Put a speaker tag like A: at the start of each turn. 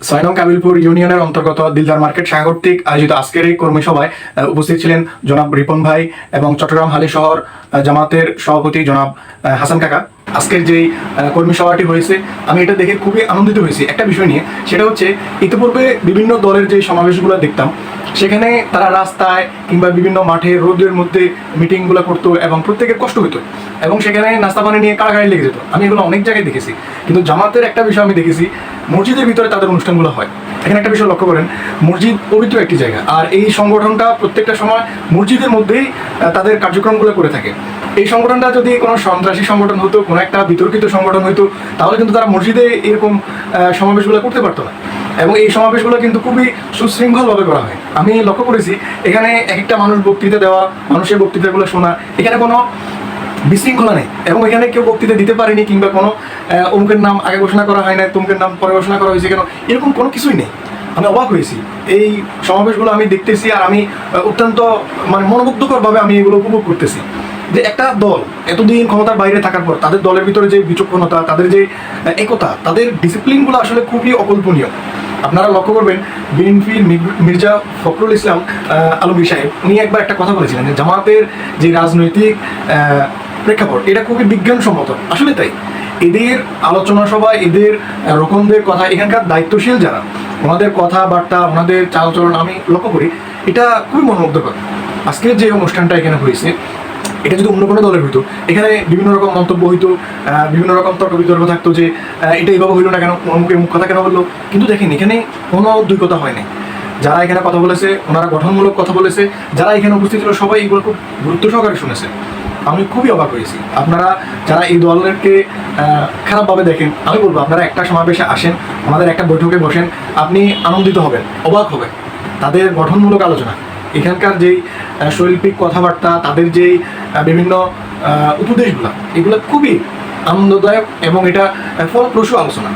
A: ছয় কাবিলপুর ইউনিয়নের অন্তর্গত দিলদার মার্কেট কর্তৃক আয়োজিত আজকের এই কর্মী সভায় উপস্থিত ছিলেন জনাব রিপন ভাই এবং চট্টগ্রাম হালি শহর জামাতের সভাপতি জনাব হাসান কাকা। আজকের আহ, কর্মী সভাটি হয়েছে আমি এটা দেখে খুবই আনন্দিত হয়েছি। একটা বিষয় নিয়ে সেটা হচ্ছে ইতিপূর্বে বিভিন্ন দলের যে সমাবেশগুলো দেখতাম সেখানে তারা রাস্তায় কিংবা বিভিন্ন মাঠে রোদের মধ্যে মিটিংগুলো করতো এবং প্রত্যেকের কষ্ট হতো এবং সেখানে নাস্তা পানি নিয়ে কাড়াকাড়ি লেগে যেত। আমি এগুলো অনেক জায়গায় দেখেছি। কিন্তু জামাতের একটা বিষয় আমি দেখেছি মসজিদের ভিতরে তাদের অনুষ্ঠানগুলো হয়। এখানে একটা বিষয় লক্ষ্য করেন, মসজিদ পবিত্র একটি জায়গা। আর এই সংগঠনটা প্রত্যেকটা সময় মসজিদের মধ্যেই তাদের কার্যক্রমগুলো করে থাকে। এই সংগঠনটা যদি কোনো সন্ত্রাসী সংগঠন হতো, কোনো একটা বিতর্কিত সংগঠন হতো তাহলে কিন্তু তারা মসজিদে এরকম সমাবেশগুলো করতে পারতো না। এবং এই সমাবেশগুলো কিন্তু খুবই সুশৃঙ্খলভাবে করা হয়। আমি লক্ষ্য করেছি, এখানে এক একটা মানুষ বক্তৃতা দেওয়া, মানুষের বক্তৃতাগুলো শোনা, এখানে কোনো বিশৃঙ্খলা নেই। এবং এখানে কেউ বক্তৃতা দিতে পারেনি কিংবা কোনো অমুকের নাম আগে ঘোষণা করা হয় না তমুকের নাম পরে ঘোষণা করা হয়েছে কেন, এরকম কোনো কিছুই নেই। আমি অবাক হয়েছি। এই সমাবেশগুলো আমি দেখতেছি আর আমি অত্যন্ত মানে মনোমুগ্ধকরভাবে আমি এগুলো উপভোগ করতেছি। যে একটা দল এতদিন ক্ষমতার বাইরে থাকার পর, তাদের দলের ভিতরে যে বিচক্ষণতা, তাদের যে একতা, তাদের ডিসিপ্লিনগুলো আসলে খুবই অকল্পনীয়। আপনারা লক্ষ্য করবেন বিএনপির মির্জা ফখরুল ইসলাম আলমগীর সাহেব, উনি একবার একটা কথা বলেছিলেন যে জামাতের যে রাজনৈতিক প্রেক্ষাপট, এটা খুবই বিজ্ঞানসম্মত। আসলে তাই, এদের আলোচনা সভা, এদের রকমদের কথা, এখানকার দায়িত্বশীল যারা, ওনাদের কথাবার্তা, ওনাদের চালচলন আমি লক্ষ্য করি, এটা খুবই মনোমুগ্ধকর। আজকের যে অনুষ্ঠানটা এখানে হয়েছে, এটা যদি অন্য কোনো দলের হইতো, এখানে বিভিন্ন রকম মন্তব্য হইতো বিভিন্ন রকম তর্ক বিতর্ক থাকতো যে এটা এইভাবে হইল না কেন, অমুকে মুখ কথা কেন বলল? কিন্তু দেখেন, এখানে কোনো দুই কথা হয়নি যারা এখানে কথা বলেছে, ওনারা গঠনমূলক কথা বলেছে, যারা এখানে উপস্থিত ছিল, সবাই এগুলো খুব গুরুত্ব সহকারে শুনেছে। আমি খুবই অবাক হয়েছি। আপনারা যারা এই দলকে খারাপভাবে দেখেন, আমি বলব, আপনারা একটা সমাবেশে আসেন, আমাদের একটা বৈঠকে বসেন, আপনি আনন্দিত হবেন, অবাক হবেন। তাদের গঠনমূলক আলোচনা, এখানকার যেই শৈল্পিক কথাবার্তা, তাদের যেই বিভিন্ন উপদেশগুলো, এগুলো খুবই আনন্দদায়ক এবং এটা ফলপ্রসূ আলোচনা।